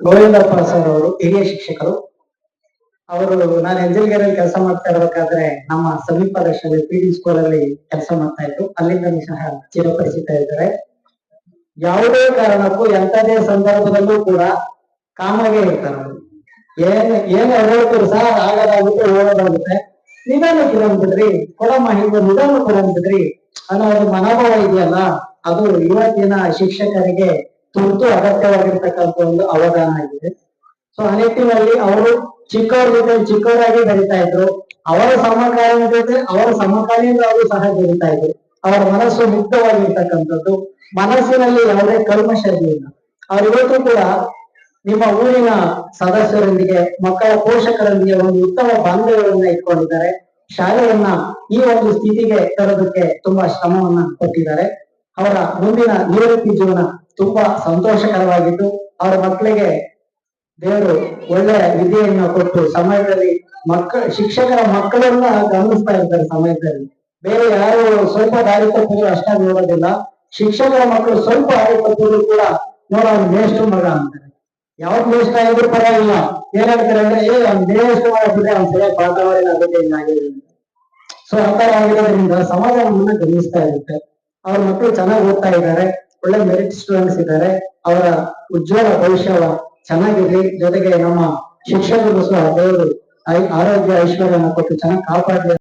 Govindappa sir ಅವರು ಹಿರಿಯ ಶಿಕ್ಷಕರು. ಅವರು ನಾನು ಎಂಜಲ್ಗೆರೆಯಲ್ಲಿ ಕೆಲಸ ಮಾಡ್ತಾ ಇರಬೇಕಾದ್ರೆ ನಮ್ಮ ಸಮೀಪದ ಶಾಲೆ ಪಿ ಡಿ ಸ್ಕೂಲ್ ಅಲ್ಲಿ ಕೆಲಸ ಮಾಡ್ತಾ ಇದ್ರು. ಅಲ್ಲಿಂದ ಸಹ ಚಿರಪರಿಚಿತ ಇದ್ದಾರೆ. ಯಾವುದೇ ಕಾರಣಕ್ಕೂ ಎಂತದೇ ಸಂದರ್ಭದಲ್ಲೂ ಕೂಡ ಕಾಮಾಗೆ ಇರ್ತಾರೆ ಅವರು. ಏನ್ ಏನ್ ಹೇಳ್ತಾರೆ ಸಹ ಆಗದಾಗುತ್ತೆ ಹೋಗೋದಾಗುತ್ತೆ ನಿಧಾನಕ್ಕೆ ಬಂದ್ಬಿಡ್ರಿ ಕೊಡಮ್ಮ ಹಿಂಗೆ ನಿಧಾನ ಬಂದ್ಬಿಡ್ರಿ ಅನ್ನೋ ಒಂದು ಮನೋಭಾವ ಇದೆಯಲ್ಲ, ಅದು ಇವತ್ತಿನ ಶಿಕ್ಷಕರಿಗೆ ತುರ್ತು ಅಗತ್ಯವಾಗಿರ್ತಕ್ಕಂಥ ಒಂದು ಅವಧಾನ ಆಗಿದೆ ಸೊ ಆ ನಿಟ್ಟಿನಲ್ಲಿ ಅವರು ಚಿಕ್ಕವರ ಜೊತೆ ಚಿಕ್ಕವರಾಗಿ ಬೆರಿತಾ ಇದ್ರು. ಅವರ ಸಮಕಾಲೀನ ಜೊತೆ ಅವರ ಸಮಕಾಲೀನರಾಗೂ ಸಹ ಬೆರಿತಾ ಇದ್ರು. ಅವರ ಮನಸ್ಸು ಮುಕ್ತವಾಗಿರ್ತಕ್ಕಂಥದ್ದು. ಮನಸ್ಸಿನಲ್ಲಿ ಯಾವುದೇ ಕಲ್ಮಶ ಇರಲಿಲ್ಲ ಅವ್ರ ಇವತ್ತು ಕೂಡ ನಿಮ್ಮ ಊರಿನ ಸದಸ್ಯರೊಂದಿಗೆ, ಮಕ್ಕಳ ಪೋಷಕರೊಂದಿಗೆ ಒಂದು ಉತ್ತಮ ಬಾಂಧವ್ಯವನ್ನ ಇಟ್ಕೊಂಡಿದ್ದಾರೆ. ಶಾಲೆಯನ್ನ ಈ ಒಂದು ಸ್ಥಿತಿಗೆ ತರೋದಕ್ಕೆ ತುಂಬಾ ಶ್ರಮವನ್ನ ಕೊಟ್ಟಿದ್ದಾರೆ. ಅವರ ಮುಂದಿನ ನಿವೃತ್ತಿ ಜೀವನ ತುಂಬಾ ಸಂತೋಷಕರವಾಗಿದ್ದು, ಅವರ ಮಕ್ಕಳಿಗೆ ದೇವರು ಒಳ್ಳೆ ವಿದ್ಯೆಯನ್ನು ಕೊಟ್ಟು ಸಮಯದಲ್ಲಿ ಮಕ್ಕಳ ಶಿಕ್ಷಕರ ಮಕ್ಕಳನ್ನ ಗಮನಿಸ್ತಾ ಇರ್ತಾರೆ ಸಮಯದಲ್ಲಿ. ಬೇರೆ ಯಾರು ಸ್ವಲ್ಪ ದಾರಿ ತಪ್ಪಿದ್ರು ಅಷ್ಟಾಗಿ ನೋಡೋದಿಲ್ಲ. ಶಿಕ್ಷಕರ ಮಕ್ಕಳು ಸ್ವಲ್ಪ ದಾರಿ ತಪ್ಪಿದ್ರು ಕೂಡ ನೋಡ ಅವ್ನು ಮೇಷ್ಟು ಮಗ ಅಂತಾರೆ. ಯಾವ್ದು ಮೇಷ್ಟ ಆಗಿದ್ರು ಪರವಾಗಿಲ್ಲ. ಏನ್ ಹೇಳ್ತಾರೆ ಅಂದ್ರೆ, ಏ, ಅವ್ನು ಮೇಷ್ಟು ಮಾಡಿದ್ರೆ ಅವ್ನ ಸರಿಯಾಗಿ ವಾತಾವರಣ ಅಂತ ಸೊ ಆ ಆಗಿರೋದ್ರಿಂದ ಸಮಾಜವನ್ನ ಗಮನಿಸ್ತಾ ಇರುತ್ತೆ. ಅವ್ರ ಮಕ್ಕಳು ಚೆನ್ನಾಗಿ ಓದ್ತಾ ಇದ್ದಾರೆ ಒಳ್ಳೆ ಮೆರಿಟ್ ಸ್ಟೂಡೆಂಟ್ಸ್ ಇದ್ದಾರೆ ಅವರ ಉಜ್ವಲ ಭವಿಷ್ಯ ಚೆನ್ನಾಗಿರ್ಲಿ ಜೊತೆಗೆ ನಮ್ಮ ಶಿಕ್ಷಕರು ಸಹ ಆರೋಗ್ಯ ಐಶ್ವರ್ಯನ ಕೊಟ್ಟು ಚೆನ್ನಾಗಿ ಕಾಪಾಡ್ಲಿ